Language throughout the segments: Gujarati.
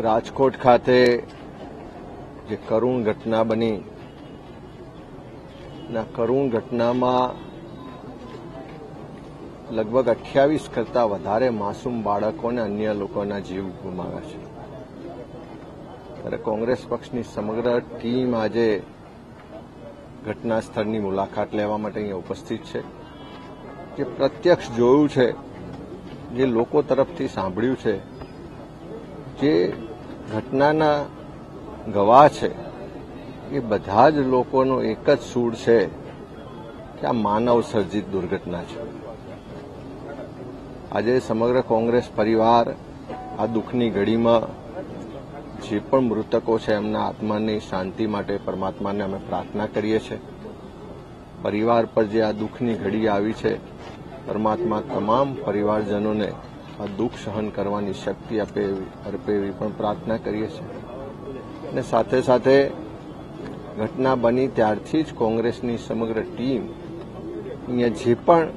રાજકોટ ખાતે જે કરુણ ઘટના બની, ના, કરુણ ઘટનામાં લગભગ અઠ્યાવીસ કરતા વધારે માસૂમ બાળકો અને અન્ય લોકોના જીવ ગુમાવ્યા છે. ત્યારે કોંગ્રેસ પક્ષની સમગ્ર ટીમ આજે ઘટના સ્થળની મુલાકાત લેવા માટે અહીંયા ઉપસ્થિત છે. જે પ્રત્યક્ષ જોયું છે, જે લોકો તરફથી સાંભળ્યું છે જે ઘટનાના ગવાહ છે, એ બધા જ લોકોનો એક જ સૂર છે કે આ માનવ સર્જિત દુર્ઘટના છે. આજે સમગ્ર કોંગ્રેસ પરિવાર આ દુઃખની ઘડીમાં જે પણ મૃતકો છે, એમના આત્માની શાંતિ માટે, પરમાત્માને અમે પ્રાર્થના કરીએ છીએ. પરિવાર પર જે આ દુઃખની ઘડી આવી છે, પરમાત્મા તમામ પરિવારજનોને આ દુઃખ સહન કરવાની શક્તિ આપે અર્પે એવી પણ પ્રાર્થના કરીએ છીએ. અને સાથે સાથે ઘટના બની ત્યારથી જ કોંગ્રેસની સમગ્ર ટીમ અહીંયા જે પણ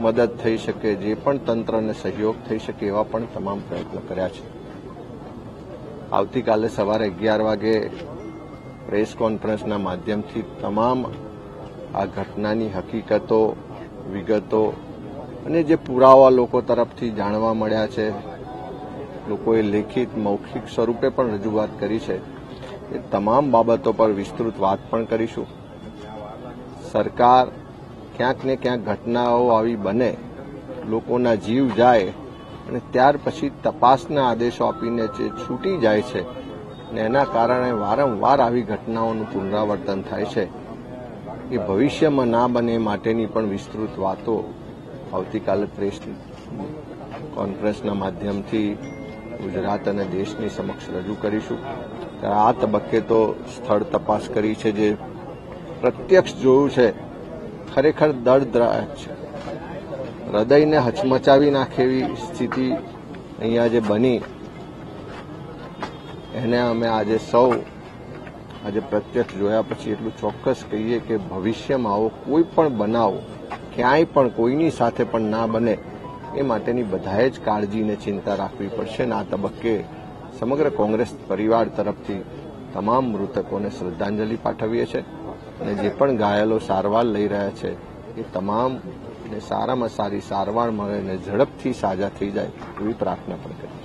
મદદ થઈ શકે, જે પણ તંત્રને સહયોગ થઈ શકે એવા પણ તમામ પ્રયત્નો કર્યા છે. આવતીકાલે સવારે અગિયાર વાગે પ્રેસ કોન્ફરન્સના માધ્યમથી તમામ આ ઘટનાની હકીકતો, વિગતો અને જે પુરાવા લોકો તરફથી જાણવા મળ્યા છે, લોકોએ લેખિત, મૌખિક સ્વરૂપે પણ રજૂઆત કરી છે. એ તમામ બાબતો પર વિસ્તૃત વાત પણ કરીશું. સરકાર ક્યાંક ને ક્યાંક ઘટનાઓ આવી બને, લોકોના જીવ જાય અને ત્યાર પછી તપાસના આદેશો આપીને જે છૂટી જાય છે ને એના કારણે વારંવાર આવી ઘટનાઓનું પુનરાવર્તન થાય છે. એ ભવિષ્યમાં ના બને માટેની પણ વિસ્તૃત વાતો આવતીકાલે પ્રેસ કોન્ફરન્સના માધ્યમથી ગુજરાત અને દેશની સમક્ષ રજૂ કરીશું. આ તબક્કે તો સ્થળ તપાસ કરી છે જે પ્રત્યક્ષ જોયું છે, ખરેખર દર્દદાયક છે. હૃદયને હચમચાવી નાખે એવી સ્થિતિ અહીંયા જે બની. એને અમે આજે સૌ આજે પ્રત્યક્ષ જોયા પછી એટલું ચોક્કસ કહીએ કે ભવિષ્યમાં આવો કોઈ પણ બનાવ ક્યાંય પણ કોઈની સાથે પણ ના બને, એ માટેની બધાએ જ કાળજી અને ચિંતા રાખવી પડશે અને આ તબક્કે સમગ્ર કોંગ્રેસ પરિવાર તરફથી તમામ મૃતકોને શ્રદ્ધાંજલિ પાઠવીએ છીએ અને જે પણ ઘાયલો સારવાર લઈ રહ્યા છે, એ તમામ ને સારામાં સારી સારવાર મળે અને ઝડપથી સાજા થઈ જાય એવી પ્રાર્થના પણ કરીએ.